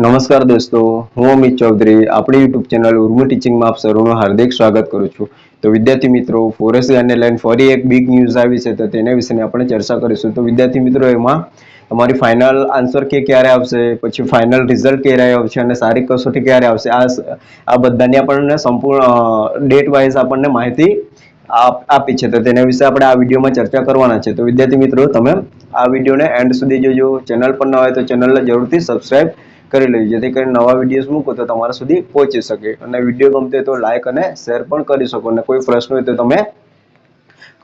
નમસ્કાર દોસ્તો, હું અમિત ચૌધરી, આપણી યુટ્યુબ ચેનલ ઉર્મુ ટીચિંગમાં આપ સૌનું હાર્દિક સ્વાગત કરું છું. તો વિદ્યાર્થી મિત્રો, ફોરેસ્ટ ગાર્ડને ફરી એક બિગ ન્યૂઝ આવી છે, તો તેના વિશેની આપણે ચર્ચા કરીશું. તો વિદ્યાર્થી મિત્રો, એમાં તમારી ફાઇનલ આન્સર કે ક્યારે આવશે, પછી ફાઇનલ રિઝલ્ટ ક્યારે આવશે અને સારી કસોટી ક્યારે આવશે, આ આ બધાની આપણને સંપૂર્ણ ડેટ વાઇઝ આપણને માહિતી આપ- છે. તો તેના વિશે આપણે આ વિડીયોમાં ચર્ચા કરવાના છે. તો વિદ્યાર્થી મિત્રો, તમે આ વિડીયોને એન્ડ સુધી જોજો. ચેનલ પર ન હોય તો ચેનલને જરૂરથી સબસ્ક્રાઇબ કરી લેજો. જેથી કરીને નવા વિડીયોઝ મૂકો તો તમારા સુધી પહોંચી શકે. અને વીડિયો ગમતો તો લાઇક અને શેર પણ કરી શકો. અને કોઈ પ્રશ્ન હોય તો તમે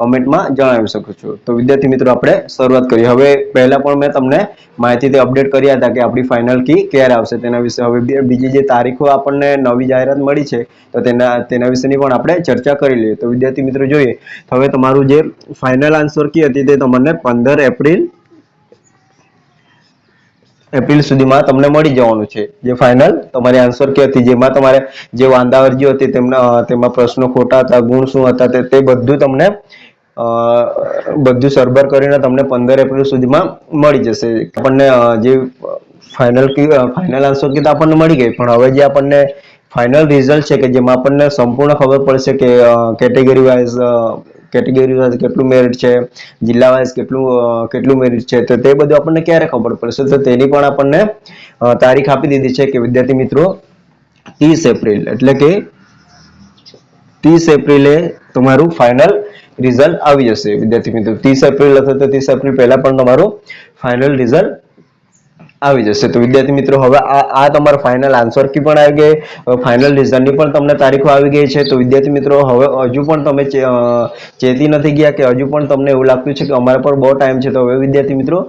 કમેન્ટમાં જણાવી શકો છો. તો વિદ્યાર્થી મિત્રો, આપણે શરૂઆત કરીએ. હવે પહેલા પણ મેં તમને માહિતીથી અપડેટ કર્યા હતા કે આપણી ફાઇનલ કી ક્યારે આવશે. તેના વિશે હવે બીજી જે તારીખો આપણને નવી જાહેરાત મળી છે, તો તેના તેના વિશેની પણ આપણે ચર્ચા કરી લઈએ. તો વિદ્યાર્થી મિત્રો, જોઈએ. હવે તમારું જે ફાઇનલ આન્સર કી હતી તે તમને પંદર એપ્રિલ એપ્રિલ સુધીમાં તમને મળી જવાનું છે. જે ફાઇનલ તમારી આન્સર કે હતી? જેમાં તમારે જે વાંધા અરજીઓ હતી, તેમના, તેમાં પ્રશ્નો ખોટા હતા, ગુણ શું હતા, તે તે બધું તમને બધું સરભર કરીને તમને પંદર એપ્રિલ સુધીમાં મળી જશે. આપણને જે ફાઇનલ ફાઇનલ આન્સર કી તો આપણને મળી ગઈ. પણ હવે જે આપણને ફાઇનલ રિઝલ્ટ છે કે જેમાં આપણને સંપૂર્ણ ખબર પડશે કે કેટેગરી વાઇઝ કેટેગરી વાઇઝ કેટલું મેરિટ છે જિલ્લા વાઇઝ કેટલું કેટલું મેરિટ છે, તો તે બધું આપણને ક્યારે ખબર પડશે? તો તેની પણ આપણને તારીખ આપી દીધી છે કે વિદ્યાર્થી મિત્રો, ત્રીસ એપ્રિલ, એટલે કે ત્રીસ એપ્રિલે તમારું ફાઇનલ રિઝલ્ટ આવી જશે વિદ્યાર્થી મિત્રો. ત્રીસ એપ્રિલ અથવા તો ત્રીસ એપ્રિલ પહેલા પણ તમારું ફાઇનલ રિઝલ્ટ આવી જશે. તો વિદ્યાર્થી મિત્રો, હવે આ આ તમારો ફાઇનલ આન્સર કી પણ આવી ગઈ. ફાઇનલ રિઝલ્ટની પણ તમને તારીખો આવી ગઈ છે. તો વિદ્યાર્થી મિત્રો, હવે હજુ પણ તમે ચેતી નથી ગયા કે હજુ પણ તમને એવું લાગતું છે કે અમારા પર બહુ ટાઈમ છે. તો હવે વિદ્યાર્થી મિત્રો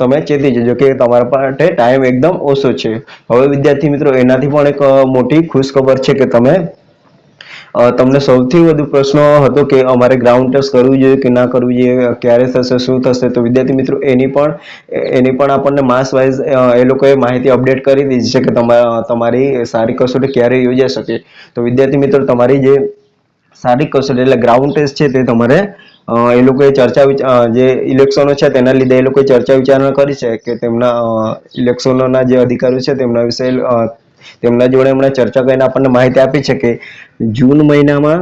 તમે ચેતી જજો કે તમારા માટે ટાઈમ એકદમ ઓછો છે. હવે વિદ્યાર્થી મિત્રો, એનાથી પણ એક મોટી ખુશ ખબર છે કે તમે તમને સૌથી વધુ પ્રશ્ન હતો કે અમારે ગ્રાઉન્ડ ટેસ્ટ કરવું જોઈએ કે ના કરવું જોઈએ, ક્યારે થશે, શું થશે? તો વિદ્યાર્થી મિત્રો, એની પણ એની પણ આપણને માસ વાઇઝ એ લોકોએ માહિતી અપડેટ કરી દીધી છે કે તમા- તમારી સારી કસોટી ક્યારે યોજાઈ શકે. તો વિદ્યાર્થી મિત્રો, તમારી જે સારી કસોટી એટલે ગ્રાઉન્ડ ટેસ્ટ છે તે તમારે એ લોકોએ ચર્ચા જે ઇલેક્શનો છે તેના લીધે એ લોકોએ ચર્ચા વિચારણા કરી છે કે તેમના ઇલેક્શનોના જે અધિકારીઓ છે તેમના વિશે તેમના જોડે હમણાં ચર્ચા કરીને આપણને માહિતી આપી છે કે જૂન મહિનામાં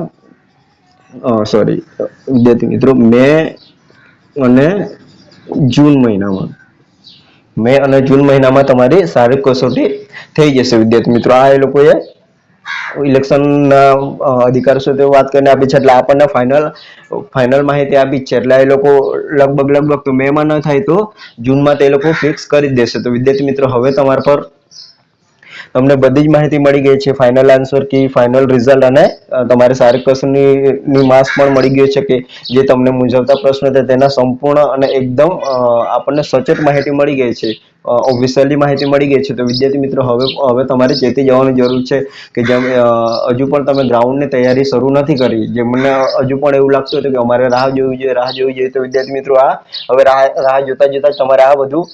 સોરી વિદ્યાર્થી મિત્રો, મે અને જૂન મહિનામાં. મે અને જૂન મહિનામાં તમારી સારી કસોટી થઈ જશે, વિદ્યાર્થી મિત્રો. આ એ લોકોએ ઇલેક્શનના અધિકાર સુધી વાત કરીને આપી છે, એટલે આપણને ફાઇનલ ફાઇનલ માહિતી આપી છે, એટલે એ લોકો લગભગ લગભગ તો મેમાં ન થાય તો જૂનમાં તે લોકો ફિક્સ કરી દેશે. તો વિદ્યાર્થી મિત્રો, હવે તમારા પર તમને બધી જ માહિતી મળી ગઈ છે final answer key final result અને તમારે સારી પ્રશ્નની માર્ક્સ પણ મળી ગયો છે કે જે તમને મૂંઝવતા પ્રશ્ન હતા તેના સંપૂર્ણ અને એકદમ આપણને સચોટ માહિતી મળી ગઈ છે. ઓફિશિયલી માહિતી મળી ગઈ છે. તો વિદ્યાર્થી મિત્રો, હવે હવે તમારે ચેતી જવાની જરૂર છે કે જેમ હજુ પણ તમે ગ્રાઉન્ડની તૈયારી શરૂ નથી કરી. જે મને હજુ પણ એવું લાગતું હતું કે અમારે રાહ જોવી જોઈએ, રાહ જોવી જોઈએ. તો વિદ્યાર્થી મિત્રો, આ, હવે રાહ રાહ જોતા જોતા તમારે આ બધું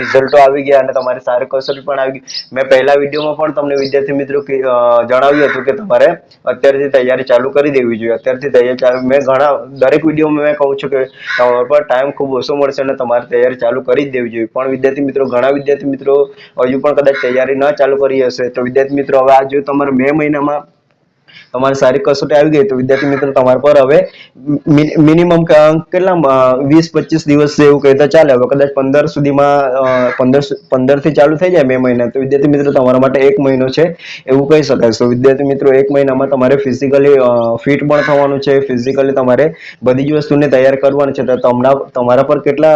રિઝલ્ટો આવી ગયા અને તમારે સારી કસોટી પણ આવી ગઈ. મેં પહેલા વિડીયોમાં પણ તમને વિદ્યાર્થી મિત્રો જણાવ્યું હતું કે તમારે અત્યારથી તૈયારી ચાલુ કરી દેવી જોઈએ. અત્યારથી તૈયારી ચાલુ, મેં ઘણા, દરેક વિડીયોમાં મેં કહું છું કે તમારા પર ટાઈમ ખૂબ ઓછો મળશે અને તમારે તૈયારી ચાલુ કરી જ દેવી જોઈએ. પણ વિદ્યાર્થી મિત્રો ઘણા વિદ્યાર્થી મિત્રો હજુ પણ કદાચ તૈયારી ન ચાલુ કરી હશે. તો વિદ્યાર્થી મિત્રો, હવે આ જો તમારે મે મહિનામાં તમારી સારી કસોટી આવી ગઈ તો વિદ્યાર્થી મિત્રો તમારા પર હવે મિનિમમ કેટલા વીસ, પચીસ દિવસ જેવું કહેતા ચાલે. હવે કદાચ પંદર સુધીમાં પંદર પંદરથી ચાલુ થઈ જાય મે મહિના. તો વિદ્યાર્થી મિત્રો તમારા માટે એક મહિનો છે એવું કહી શકાય. તો વિદ્યાર્થી મિત્રો એક મહિનામાં તમારે ફિઝિકલી ફિટ પણ થવાનું છે. ફિઝિકલી તમારે બધી જ વસ્તુને તૈયાર કરવાની છે. તો તમારા પર કેટલા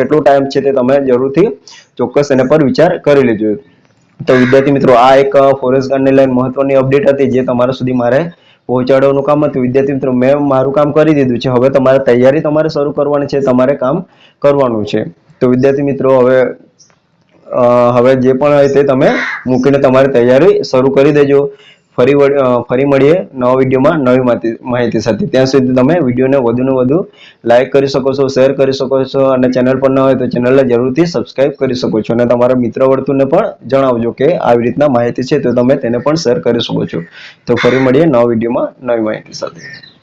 કેટલો ટાઈમ છે તે તમે જરૂરથી ચોક્કસ એના પર વિચાર કરી લેજો. તો વિદ્યાર્થી મિત્રો, આ એક ફોરેસ્ટ ગાર્ડને લઈને મહત્વની અપડેટ હતી જે તમારા સુધી મારે પહોંચાડવાનું કામ હતું. વિદ્યાર્થી મિત્રો, મેં મારું કામ કરી દીધું છે. હવે તમારે તૈયારી તમારે શરૂ કરવાની છે, તમારે કામ કરવાનું છે. તો વિદ્યાર્થી મિત્રો, હવે હવે જે પણ હોય તે તમે મૂકીને તમારી તૈયારી શરૂ કરી દેજો. ફરી ફરી મળીએ નવા વિડીયોમાં નવી માહિતી માહિતી સાથે. ત્યાં સુધી તમે વિડીયોને વધુને વધુ લાઇક કરી શકો છો શેર કરી શકો છો અને ચેનલ પર ન હોય તો ચેનલને જરૂરથી સબસ્ક્રાઇબ કરી શકો છો. અને તમારા મિત્ર વર્તુળને પણ જણાવજો કે આવી રીતના માહિતી છે તો તમે તેને પણ શેર કરી શકો છો. તો ફરી મળીએ નવા વિડીયોમાં નવી માહિતી સાથે.